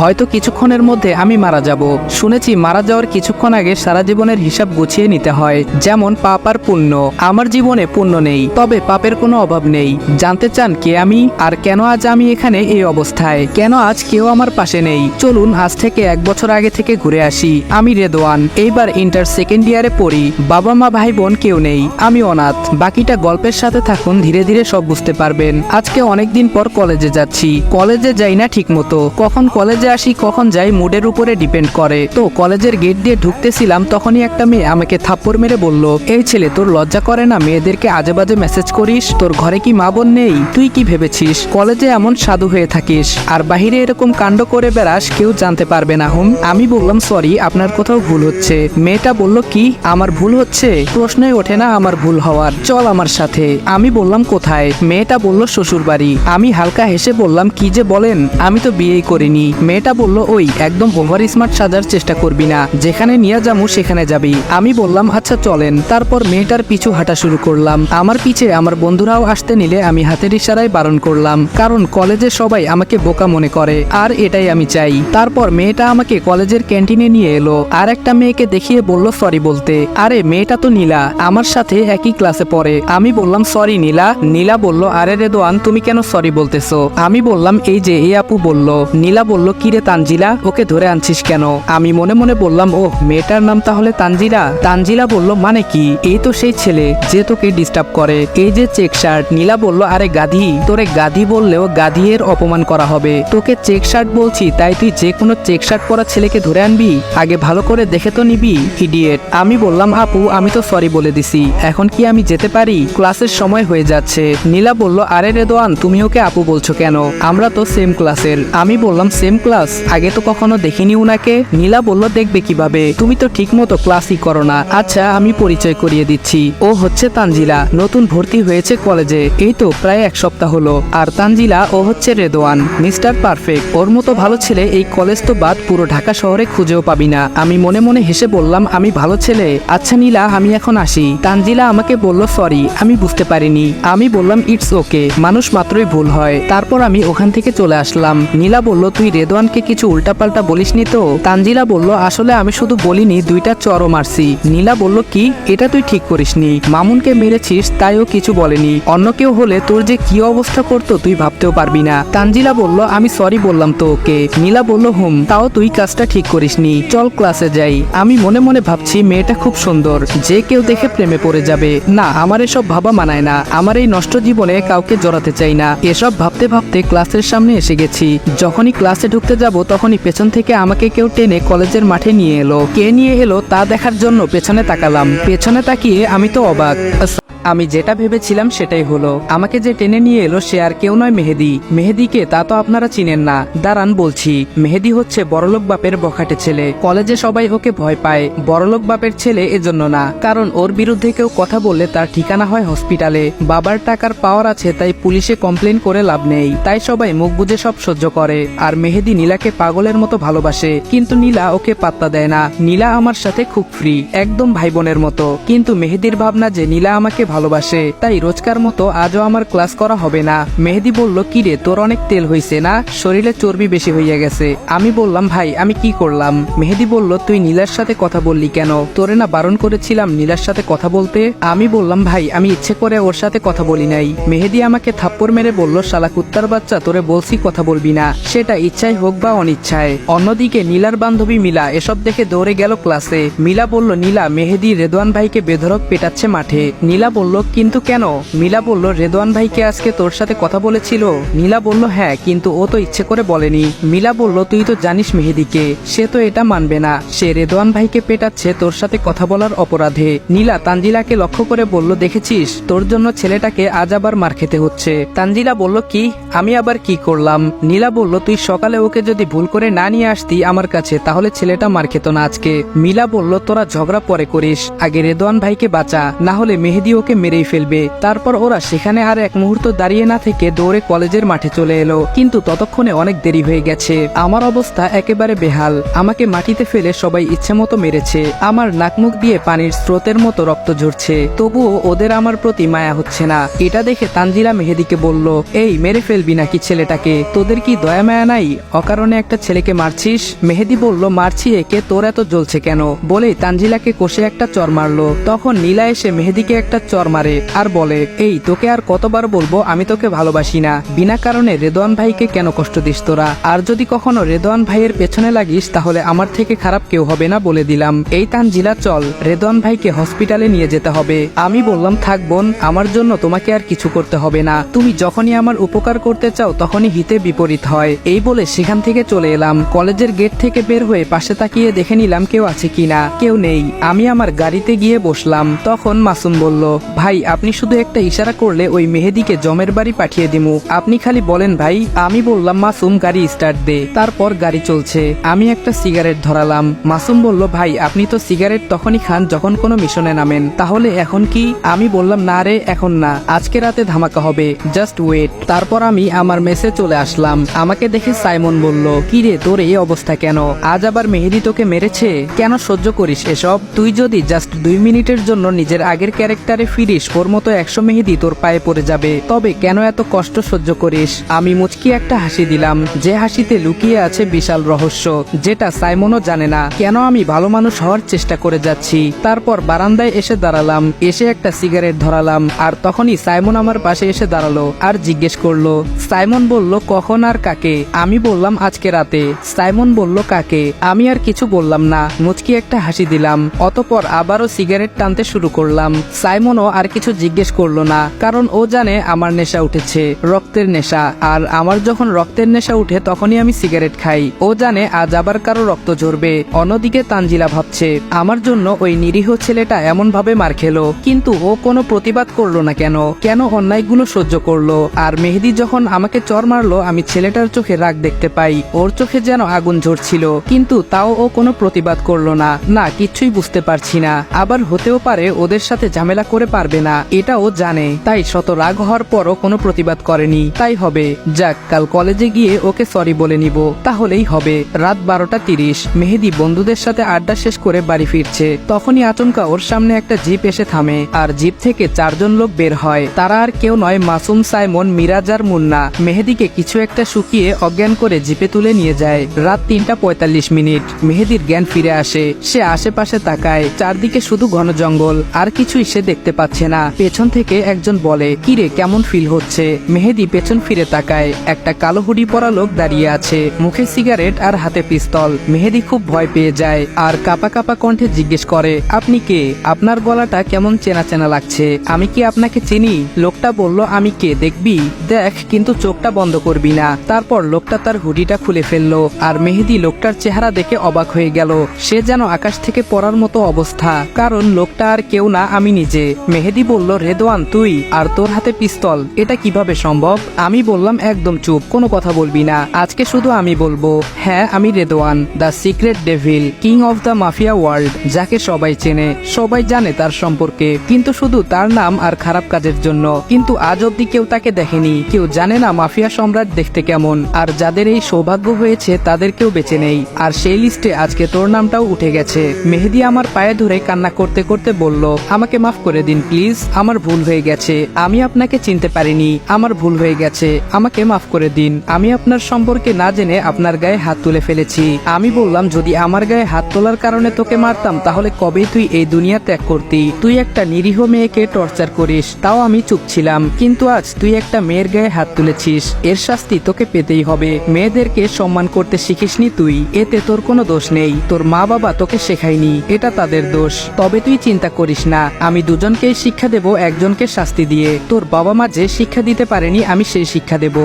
হয়তো কিছুক্ষণের মধ্যে আমি মারা যাব। শুনেছি মারা যাওয়ার কিছুক্ষণ আগে সারা জীবনের হিসাব গুছিয়ে নিতে হয়, যেমন পাপ আর পুণ্য। আমার জীবনে পুণ্য নেই, তবে পাপের কোনো অভাব নেই। জানতে চান কে আমি, আর কেন আজ আমি এখানে এই অবস্থায়? কেন আজ কেউ আমার পাশে নেই? চলুন আজ থেকে এক বছর আগে থেকে ঘুরে আসি। আমি রেদোয়ান। এইবার ইন্টার সেকেন্ড ইয়ারে পড়ি। বাবা মা ভাই বোন কেউ নেই। আমি অনাথ। বাকিটা গল্পের সাথে থাকুন, ধীরে ধীরে সব বুঝতে পারবেন। আজকে অনেকদিন পর কলেজে যাচ্ছি। কলেজে যাই না ঠিক মতো কখন কলেজে আসি কখন যাই মুডের উপরে ডিপেন্ড করে। তো কলেজের গেট দিয়ে ঢুকতেছিলাম, তখনই একটা মেয়ে আমাকে থাপ্পড় মেরে বলল, এই ছেলে, তোর লজ্জা করে না? মেয়েদেরকে আজে বাজে মেসেজ করিস? তোর ঘরে কি মা বোন নেই? তুই কি ভেবেছিস? কলেজে এমন সাধু হয়ে থাকিস। আর বাহিরে এরকম কাণ্ড করে বেড়াস, কেউ জানতে পারবে না, হুম? আমি বললাম, সরি, আপনার কোথাও ভুল হচ্ছে। মেয়েটা বলল, কি? আমার ভুল হচ্ছে? প্রশ্নই ওঠে না আমার ভুল হওয়ার। চল আমার সাথে। আমি বললাম, কোথায়? মেয়েটা বলল শ্বশুর বাড়ি আমি হালকা হেসে বললাম, কি যে বলেন? আমি তো বিয়েই করিনি। মেয়েটা বলল, ওই, একদম ওভার স্মার্ট সাজার চেষ্টা করবি না। যেখানে নিয়ে যাব, সেখানে যাবি। আমি বললাম আচ্ছা চলেন। তারপর মেয়েটার পিছু হাঁটা শুরু করলাম। আমার পিছে আমার বন্ধুরাও আসতে নিলে আমি হাতের ইশারায় বারণ করলাম, কারণ কলেজে সবাই আমাকে বোকা মনে করে, আর এটাই আমি চাই। তারপর মেয়েটা আমাকে কলেজের ক্যান্টিনে নিয়ে এলো, আর একটা মেয়েকে দেখিয়ে বলল, সরি বলতে। আরে, মেয়েটা তো নীলা, আমার সাথে একই ক্লাসে পড়ে। আমি বললাম, সরি নীলা। নীলা বলল, আরে রেদোয়ান তুমি কেন সরি বলতেছো? আমি বললাম, এই যে, এই আপু বলল। নীলা বলল কিরে তানজিলা, ওকে ধরে আনছিস কেন? আমি মনে মনে বললাম ও মেয়েটার নাম তাহলে তানজিলা? তানজিলা বলল মানে কি? এই তো সেই ছেলে যে তোকে ডিস্টার্ব করে। এই যে চেক শার্ট নীলা বলল, আরে গাধি, তোরে গাধি বললেও গাধি এর অপমান করা হবে। তোকে চেক শার্ট বলছি, তাই তুই যে কোনো চেক শার্ট পরা ছেলেকে ধরে আনবি? আগে ভালো করে দেখে তো নিবি ইডিয়েট আমি বললাম, আপু, আমি তো সরি বলে দিছি। এখন কি আমি যেতে পারি? ক্লাসের সময় হয়ে যাচ্ছে। নীলা বলল, আরে রেদোয়ান, তুমি ওকে আপু বলছো কেন? আমরা তো সেম ক্লাসের আমি বললাম সেম ক্লাস আগে তো কখনো দেখিনি উনাকে। নীলা বলল, দেখবে কীভাবে? তুমি তো ঠিক মতো ক্লাসই করো না। আচ্ছা আমি পরিচয় করিয়ে দিচ্ছি। ও হচ্ছে তানজিলা। নতুন ভর্তি হয়েছে কলেজে। এই তো, প্রায় এক সপ্তাহ হলো। আর তানজিলা, ও হচ্ছে রেদোয়ান, মিস্টার পারফেক্ট। ওর মতো ভালো ছেলে এই কলেজ তো বাদ পুরো ঢাকা শহরে খুঁজেও পাবি না। আমি মনে মনে হেসে বললাম, আমি ভালো ছেলে? আচ্ছা নীলা, আমি এখন আসি। তানজিলা আমাকে বলল, সরি, আমি বুঝতে পারিনি। আমি বললাম, ইটস ওকে। মানুষ মাত্রই ভুল হয়। তারপর আমি ওখান থেকে চলে আসলাম। নীলা বলল, তুই রেদওয়ানকে কিছু উল্টাপাল্টা বলিসনি তো? তানজিলা বলল, আসলে আমি শুধু বলিনি, দুইটা চরও মারছি। নীলা বলল, কি? এটা তুই ঠিক করিসনি। মামুনকে মেরেছিস তাইও কিছু বলেনি। অন্য কেউ হলে তোর যে কি অবস্থা করতো, তুই ভাবতেও পারবি না। তানজিলা বলল, আমি সরি বললাম তো ওকে। নীলা বলল, হুম, তাও তুই কাজটা ঠিক করিসনি। চল ক্লাসে যাই। আমি মনে মনে ভাবছি, মেয়েটা খুব সুন্দর। যে কেউ দেখে প্রেমে পড়ে যাবে। না, আমার এসব ভাবা মানায় না। আমার এই নষ্ট জীবনে কাউকে জড়াতে চাই না। এসব ভাবতে ভাবতে ক্লাসের সামনে এসে গেছি। যখনই ক্লাসে ঢুকতে যাব, তখনই পেছন থেকে আমাকে কেউ টেনে কলেজের মাঠে নিয়ে এলো। কে নিয়ে এলো তা দেখার জন্য পেছনে তাকালাম। পেছনে তাকিয়ে আমি তো অবাক। আমি যেটা ভেবেছিলাম সেটাই হলো, আমাকে যে টেনে নিয়ে এলো সে আর কেউ নয় মেহেদি। মেহেদিকে তা তো আপনারা চিনেন না। দাঁড়ান বলছি, মেহেদি হচ্ছে বড়লোক বাপের বখাটে ছেলে। কলেজে সবাই ওকে ভয় পায়। বড়লোক বাপের ছেলে এজন্য না। কারণ ওর বিরুদ্ধে কেউ কথা বললে তার ঠিকানা হয় হসপিটালে। বাবার টাকার পাওয়ার আছে, তাই পুলিশে কমপ্লেন করে লাভ নেই। তাই সবাই মুখ বুঝে সব সহ্য করে। আর মেহেদি নীলাকে পাগলের মতো ভালোবাসে। কিন্তু নীলা ওকে পাত্তা দেয় না। নীলা আমার সাথে খুব ফ্রি একদম ভাই বোনের মতো। কিন্তু মেহেদির ভাবনা যে নীলা আমাকে ভালোবাসে, তাই রোজকার মতো আজও আমার ক্লাস করা হবে না। মেহেদি বলল কি রে তোর অনেক তেল হইছে না? শরীরে চর্বি বেশি হইয়া গেছে। আমি বললাম, ভাই, আমি কি করলাম? মেহেদি বলল, তুই নীলার সাথে কথা বললি কেন? তোরে না বারণ করেছিলাম নীলার সাথে কথা বলতে? আমি বললাম, ভাই, আমি ইচ্ছে করে ওর সাথে কথা বলি নাই। মেহেদি আমাকে থাপ্পড় মেরে বলল, শালা কুত্তার বাচ্চা, তোরে বলছি কথা বলবি না। সেটা ইচ্ছায় হোক বা অনিচ্ছায়। অন্যদিকে নীলার বান্ধবী মিলা এসব দেখে দৌড়ে গেল ক্লাসে। মিলা বলল, নীলা, মেহেদি রেদওয়ান ভাইকে বেধরক পেটাচ্ছে মাঠে। নীলা বলল, কিন্তু কেন? মিলা বলল, রেদওয়ান ভাইকে আজকে তোর সাথে কথা বলেছিল। নীলা বলল হ্যাঁ কিন্তু ও তো ইচ্ছে করে বলেনি। মিলা বলল, তুই তো জানিস মেহেদিকে, সে তো এটা মানবে না। সে রেদওয়ান ভাইকে পেটাচ্ছে তোর সাথে কথা বলার অপরাধে। নীলা তানজিলাকে লক্ষ্য করে বলল, দেখেছিস, তোর জন্য ছেলেটাকে আজ আবার মার খেতে হচ্ছে। তানজিলা বলল, কি? আমি আবার কি করলাম? নীলা বলল, তুই সকালে ওকে যদি ভুল করে না নিয়ে আসতি আমার কাছে, তাহলে ছেলেটা মার খেত না আজকে। মিলা বলল, তোরা ঝগড়া পরে করিস। আগে রেদওয়ান ভাইকে বাঁচা, না হলে মেহেদি ওকে তোকে মেরেই ফেলবে। তারপর ওরা সেখানে আর এক মুহূর্ত দাঁড়িয়ে না থেকে দৌড়ে কলেজের মাঠে চলে এলো। কিন্তু ততক্ষণে অনেক দেরি হয়ে গেছে। আমার অবস্থা একেবারে বেহাল। আমাকে মাটিতে ফেলে সবাই ইচ্ছে মতো মেরেছে। আমার নাকমুখ দিয়ে পানির স্রোতের মতো রক্ত ঝরছে। তবুও ওদের আমার প্রতি মায়া হচ্ছে না। এটা দেখে তানজিলা মেহেদিকে বলল, এই, মেরে ফেলবি নাকি ছেলেটাকে? তোদের কি দয়া মায়া নাই? অকারণে একটা ছেলেকে মারছিস? মেহেদি বলল, মারছি একে, তোর এত জ্বলছে কেন? বলেই তানজিলাকে কষে একটা চর মারলো। তখন নীলা এসে মেহেদিকে একটা চর মারে। আর বলে, এই, তোকে আর কতবার বলব আমি তোকে ভালোবাসি না। বিনা কারণে রেদওয়ান ভাইকে কেন কষ্ট দিস তোরা? আর যদি কখনো রেদওয়ান ভাইয়ের পেছনে লাগিস, তাহলে আমার থেকে খারাপ কেউ হবে না বলে দিলাম। এই তানজিলা, চল রেদওয়ান ভাইকে হসপিটালে নিয়ে যেতে হবে। আমি বললাম, থাক বোন, আমার জন্য তোমাকে আর কিছু করতে হবে না। তুমি যখনই আমার উপকার করতে চাও, তখনই হিতে বিপরীত হয়। এই বলে সেখান থেকে চলে এলাম। কলেজের গেট থেকে বের হয়ে পাশে তাকিয়ে দেখে নিলাম কেউ আছে কিনা। কেউ নেই। আমি আমার গাড়িতে গিয়ে বসলাম। তখন মাসুম বলল ভাই, আপনি শুধু একটা ইশারা করলে ওই মেহেদিকে জমের বাড়ি পাঠিয়ে দিমু। আপনি খালি বলেন, ভাই, আমি বললাম মাসুম গাড়ি স্টার্ট দে, তারপর গাড়ি চলছে। আমি একটা সিগারেট ধরালাম। মাসুম বলল, ভাই, আপনি তো সিগারেট তখনই খান যখন কোনো মিশনে নামেন। তাহলে এখন কি? আমি বললাম, না রে, এখন না। আজকে রাতে ধামাকা হবে। জাস্ট ওয়েট তারপর আমি আমার মেসে চলে আসলাম। আমাকে দেখে সাইমন বলল, কি রে, তোর এই অবস্থা কেন? আজ আবার মেহেদি তোকে মেরেছে? কেন সহ্য করিস এসব? তুই যদি জাস্ট দুই মিনিটের জন্য নিজের আগের ক্যারেক্টারে ফিরিস, ওর মতো একশো মেহেদি তোর পায়ে পড়ে যাবে। তবে কেন এত কষ্ট সহ্য করিস? আমি মুচকি একটা হাসি দিলাম। যে হাসিতে লুকিয়ে আছে বিশাল রহস্য, যেটা সাইমনও জানে না। কেন আমি ভালো মানুষ হওয়ার চেষ্টা করে যাচ্ছি? তারপর বারান্দায় এসে দাঁড়ালাম। এসে একটা সিগারেট ধরালাম। আর তখনই সাইমন আমার পাশে এসে দাঁড়াল আর জিজ্ঞেস করল, সাইমন বলল কখন আর কাকে? আমি বললাম, আজকে রাতে। সাইমন বলল, কাকে? আমি আর কিছু বললাম না। মুচকি একটা হাসি দিলাম। অতপর আবারও সিগারেট টানতে শুরু করলাম। সাইমনও আর কিছু জিজ্ঞেস করল না, কারণ ও জানে আমার নেশা উঠেছে, রক্তের নেশা, আর আমার যখন রক্তের নেশা উঠে তখনই আমি সিগারেট খাই। ও জানে আজ আবার কারও রক্ত ঝরবে, অন্যদিকে তানজিলা ভাবছে, আমার জন্য ওই নিরীহ ছেলেটা এমন ভাবে মার খেলো, কিন্তু ও কোনো প্রতিবাদ করল না কেন? কেন অন্যায়গুলো সহ্য করল? আর মেহেদি যখন আমাকে চর মারলো, আমি ছেলেটার চোখে রাগ দেখতে পাই, ওর চোখে যেন আগুন ঝরছিল, কিন্তু তাও ও কোনো প্রতিবাদ করল না। না, কিছুই বুঝতে পারছি না। আবার হতেও পারে ওদের সাথে ঝামেলা করে পারবে না, এটাও জানে। তাই শত রাগ হওয়ার পরও কোনো প্রতিবাদ করেনি। তাই হবে। যাক, কাল কলেজে গিয়ে ওকে সরি বলে নিব। তাহলেই হবে। রাত বারোটা তিরিশ। মেহেদি বন্ধুদের সাথে আড্ডা শেষ করে বাড়ি ফিরছে। তখনই আচমকা ওর সামনে একটা জিপ এসে থামে। আর জিপ থেকে চারজন লোক বের হয়। তারা আর কেউ নয়, মাসুম, সাইমন, মিরাজ আর মুন্না। মেহেদিকে কিছু একটা শুকিয়ে অজ্ঞান করে জিপে তুলে নিয়ে যায়। রাত তিনটা পঁয়তাল্লিশ মিনিট। মেহেদির জ্ঞান ফিরে আসে। সে আশেপাশে তাকায়। চারদিকে শুধু ঘন জঙ্গল। আর কিছুই সে দেখতে পাচ্ছে না। পেছন থেকে একজন বলে, কিরে, কেমন ফিল হচ্ছে? মেহেদি পেছন ফিরে তাকায়। একটা কালো হুডি পরা লোক দাঁড়িয়ে আছে, মুখে সিগারেট আর হাতে পিস্তল মেহেদি খুব ভয় পেয়ে যায় আর কাপা কাপা কণ্ঠে জিজ্ঞেস করে, আপনি কে? আপনার গলাটা কেমন চেনা চেনা লাগছে? আমি কি আপনাকে চিনি? লোকটা বলল, আমি কে? দেখবি? দেখ, কিন্তু চোখটা বন্ধ করবি না। তারপর লোকটা তার হুডিটা খুলে ফেলল আর মেহেদি লোকটার চেহারা দেখে অবাক হয়ে গেল। সে যেন আকাশ থেকে পড়ার মতো অবস্থা। কারণ লোকটা আর কেউ না, আমি নিজে। মেহেদি বলল রেদওয়ান তুই আর তোর হাতে পিস্তল, এটা কীভাবে সম্ভব? আমি বললাম, একদম চুপ, কোনো কথা বলবি না, আজকে শুধু আমি বলব হ্যাঁ আমি Redwan the secret devil, king of the mafia world, যাকে সবাই চেনে, সবাই জানে তার সম্পর্কে, কিন্তু শুধু তার নাম আর খারাপ কাজের জন্য, কিন্তু আজ অব্দি কেউ তাকে দেখেনি, কেউ জানে না মাফিয়া সম্রাট দেখতে কেমন, আর যাদের এই সৌভাগ্য হয়েছে তাদের কেউ বেঁচে নেই, আর সেই লিস্টে আজকে তোর নামটাও উঠে গেছে। মেহেদি আমার পায়ে ধরে কান্না করতে করতে বলল, আমাকে মাফ করে দিন প্লিজ, আমার ভুল হয়ে গেছে। আমি আপনাকে চিনতে পারিনি। আমার ভুল হয়ে গেছে। আমাকে মাফ করে দিন। আমি আপনার সম্পর্কে না জেনে আপনার গায়ে হাত তুলে ফেলেছি। আমি বললাম, যদি আমার গায়ে হাত তোলার কারণে তোকে মারতাম, তাহলে কবেই তুই এই দুনিয়া ত্যাগ করতি? তুই একটা নিরীহ মেয়েকে টর্চার করিস। তাও আমি চুপ ছিলাম। কিন্তু আজ তুই একটা মেয়ের গায়ে হাত তুলেছিস। এর শাস্তি তোকে পেতেই হবে। মেয়েদেরকে সম্মান করতে শিখিসনি তুই। এতে তোর কোনো দোষ নেই। তোর মা বাবা তোকে শেখায়নি। এটা তাদের দোষ। তবে তুই চিন্তা করিস না। আমি দুজনকেই শিক্ষা দেব একজনকে শাস্তি দিয়ে। তোর বাবা মা যে শিক্ষা দিতে পারেনি, আমি সেই শিক্ষা দেব।